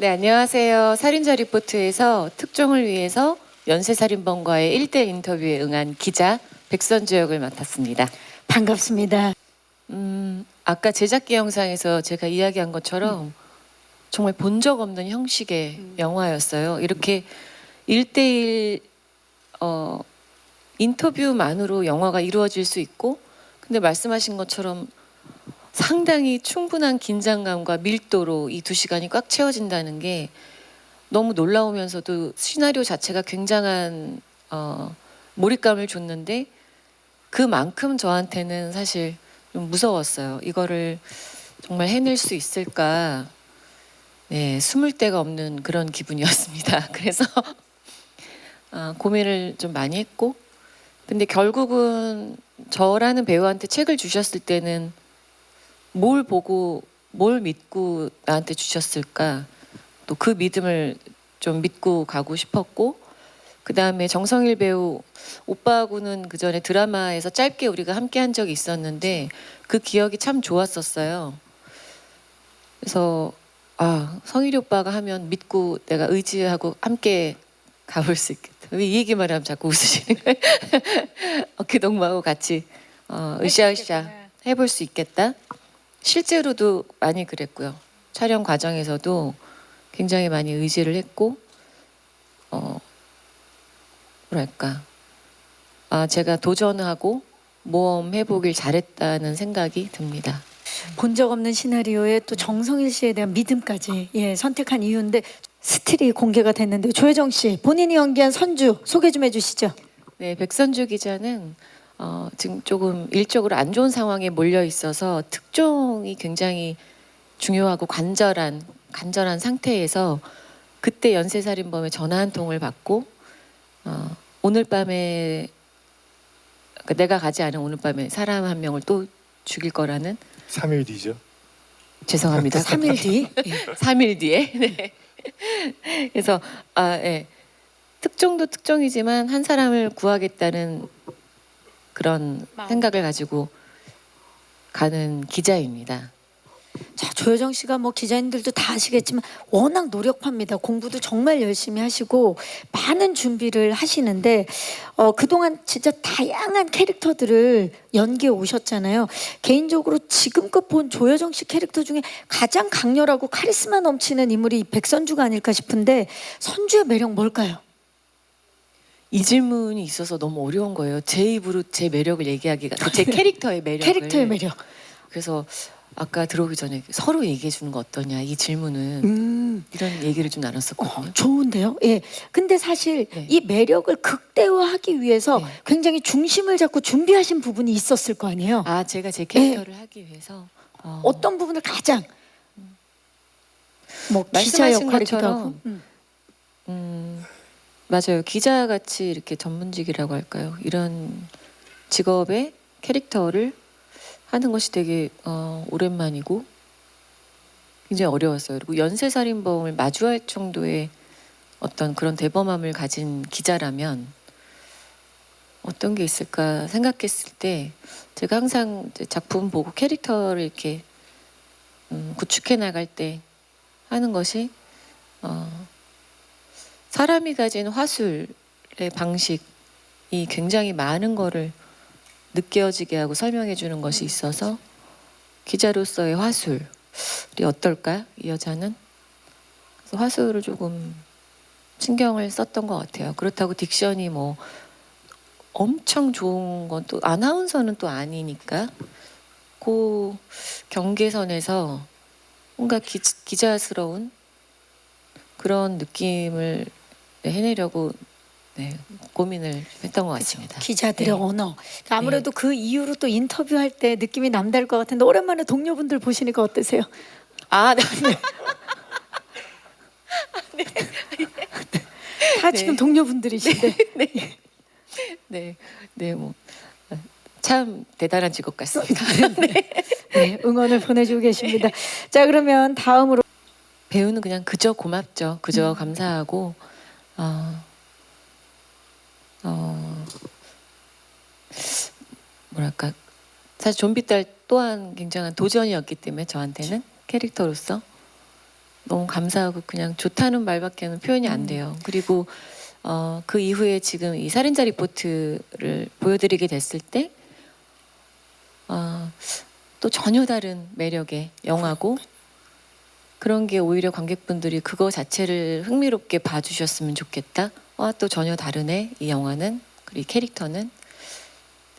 네, 안녕하세요. 살인자 리포트에서 특종을 위해서 연쇄살인범과의 일대 인터뷰에 응한 기자 백선주 역을 맡았습니다. 반갑습니다. 음, 아까 제작기 영상에서 제가 이야기한 것처럼 정말 본 적 없는 형식의 영화였어요. 이렇게 일대일 어, 인터뷰만으로 영화가 이루어질 수 있고 근데 말씀하신 것처럼 상당히 충분한 긴장감과 밀도로 이 두 시간이 꽉 채워진다는 게 너무 놀라우면서도 시나리오 자체가 굉장한 어, 몰입감을 줬는데 그만큼 저한테는 사실 좀 무서웠어요. 이거를 정말 해낼 수 있을까? 네, 숨을 데가 없는 그런 기분이었습니다. 그래서 아, 고민을 좀 많이 했고, 근데 결국은 저라는 배우한테 책을 주셨을 때는 뭘 보고 뭘 믿고 나한테 주셨을까? 또 그 믿음을 좀 믿고 가고 싶었고, 그 다음에 정성일 배우 오빠하고는 그 전에 드라마에서 짧게 우리가 함께 한 적이 있었는데 그 기억이 참 좋았었어요. 그래서 아 성일이 오빠가 하면 믿고 내가 의지하고 함께 가볼 수 있겠다. 왜 이 얘기만 하면 자꾸 웃으시는 거예요? 어깨 동무하고 같이 어, 으쌰으쌰 해볼 수 있겠다. 실제로도 많이 그랬고요. 촬영 과정에서도 굉장히 많이 의지를 했고 어 뭐랄까 아 제가 도전하고 모험해 보길 잘했다는 생각이 듭니다. 본 적 없는 시나리오에 또 정성일 씨에 대한 믿음까지 예, 선택한 이유인데 스틸이 공개가 됐는데 조혜정 씨 본인이 연기한 선주 소개 좀 해주시죠. 네, 백선주 기자는 어, 지금 조금 일적으로 안 좋은 상황에 몰려 있어서 특종이 굉장히 중요하고 간절한 간절한 상태에서 그때 연쇄살인범의 전화 한 통을 받고 어, 오늘 밤에 그러니까 내가 가지 않은 오늘 밤에 사람 한 명을 또 죽일 거라는 3일 뒤죠. 죄송합니다. 3일 뒤. 예. 3일 뒤에. 네. 그래서 아, 예. 특종도 특종이지만 한 사람을 구하겠다는 그런 마음. 생각을 가지고 가는 기자입니다. 자 조혜정 씨가 뭐 기자님들도 다 아시겠지만 워낙 노력합니다. 공부도 정말 열심히 하시고 많은 준비를 하시는데 어, 그동안 진짜 다양한 캐릭터들을 연기해 오셨잖아요. 개인적으로 지금껏 본 조혜정 씨 캐릭터 중에 가장 강렬하고 카리스마 넘치는 인물이 백선주가 아닐까 싶은데 선주의 매력 뭘까요? 이 질문이 있어서 너무 어려운 거예요. 제 입으로 제 매력을 얘기하기가 제 캐릭터의 매력을 캐릭터의 매력. 그래서 아까 들어오기 전에 서로 얘기해 주는 거 어떠냐 이 질문은 음. 이런 얘기를 좀 나눴었거든요. 어, 좋은데요. 예. 근데 사실 네. 이 매력을 극대화하기 위해서 네. 굉장히 중심을 잡고 준비하신 부분이 있었을 거 아니에요. 아 제가 제 캐릭터를 하기 위해서 어, 어떤 부분을 가장 뭐 기자 말씀하신 역할이기도 것처럼 하고. 음. 음, 맞아요. 기자 같이 이렇게 전문직이라고 할까요? 이런 직업의 캐릭터를 하는 것이 되게 어, 오랜만이고 굉장히 어려웠어요. 그리고 연쇄살인범을 마주할 정도의 어떤 그런 대범함을 가진 기자라면 어떤 게 있을까 생각했을 때 제가 항상 작품 보고 캐릭터를 이렇게 음, 구축해 나갈 때 하는 것이 어, 사람이 가진 화술의 방식이 굉장히 많은 거를 느껴지게 하고 설명해 주는 것이 있어서 기자로서의 화술이 어떨까? 이 여자는? 그래서 화술을 조금 신경을 썼던 것 같아요. 그렇다고 딕션이 뭐 엄청 좋은 건 또 아나운서는 또 아니니까. 그 경계선에서 뭔가 기, 기자스러운 그런 느낌을 네, 해내려고 네, 고민을 했던 것 같습니다. 기자들의 네. 언어. 그러니까 아무래도 그 이후로 또 인터뷰할 때 느낌이 남다를 것 같은데 오랜만에 동료분들 보시니까 어떠세요? 아, 네. 다 네. 지금 동료분들이신데. 네, 네, 뭐. 참 대단한 직업 같습니다. 네, 응원을 보내주고 계십니다. 자 그러면 다음으로 배우는 그냥 그저 고맙죠. 그저 감사하고 어, 어, 뭐랄까. 사실 좀비 딸 또한 굉장한 도전이었기 때문에 저한테는 캐릭터로서 너무 감사하고 그냥 좋다는 말밖에는 표현이 안 돼요. 그리고 어, 그 이후에 지금 이 살인자 리포트를 보여드리게 됐을 때 어, 또 전혀 다른 매력의 영화고 그런 게 오히려 관객분들이 그거 자체를 흥미롭게 봐주셨으면 좋겠다. 와 또 전혀 다르네 이 영화는 그리고 이 캐릭터는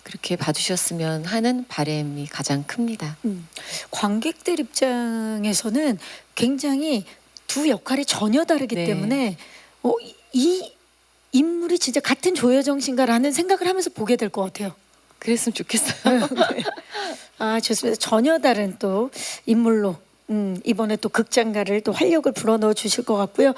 그렇게 봐주셨으면 하는 바람이 가장 큽니다. 음, 관객들 입장에서는 굉장히 두 역할이 전혀 다르기 네. 때문에 어, 이- 이 인물이 진짜 같은 조여정 씨인가라는 생각을 하면서 보게 될 것 같아요. 그랬으면 좋겠어요. 아 좋습니다. 전혀 다른 또 인물로 음, 이번에 또 극장가를 또 활력을 불어넣어 주실 것 같고요.